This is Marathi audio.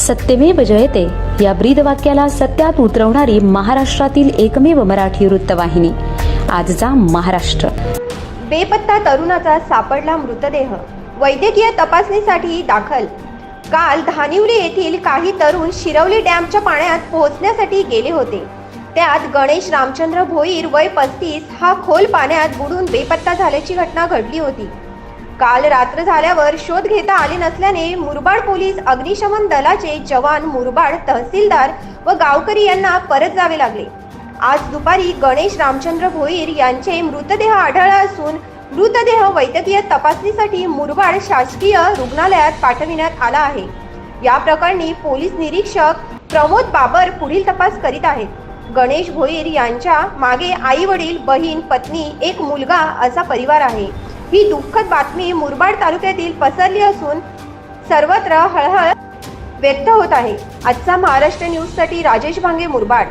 सत्यमेव जयते. या ब्रीद वाक्याला सत्यात उतरवणारी महाराष्ट्रातील एकमेव मराठी वृत्तवाहिनी. आजचा महाराष्ट्र. बेपत्ता तरुणाचा सापडला मृतदेह. वैद्यकीय तपासणीसाठी दाखल. काल धानिवली येथील काही तरुण शिरवली डॅमच्या पाण्यात पोहोचण्यासाठी गेले होते. त्यात गणेश रामचंद्र भोईर वय पस्तीस हा खोल पाण्यात बुडून बेपत्ता झाल्याची घटना घडली होती. काल रात्र झाल्यावर शोध घेता आले नसल्याने मुरबाड पोलीस अग्निशमन दलाचे जवान मुरबाड तहसीलदार व गावकरी यांना परत जावे लागले. आज दुपारी गणेश रामचंद्र भोईर यांचे मृतदेह आढळला असून मृतदेह वैद्यकीय तपासणीसाठी मुरबाड शासकीय रुग्णालयात पाठविण्यात आला आहे. या प्रकरणी पोलीस निरीक्षक प्रमोद बाबर पुढील तपास करीत आहेत. गणेश भोईर यांच्या मागे आई वडील बहीण पत्नी एक मुलगा असा परिवार आहे. ही दुःखद बातमी मुरबाड तालुक्यातील पसरली असून सर्वत्र हळहळ व्यक्त होत आहे. आजचा महाराष्ट्र न्यूजसाठी राजेश भांगे मुरबाड.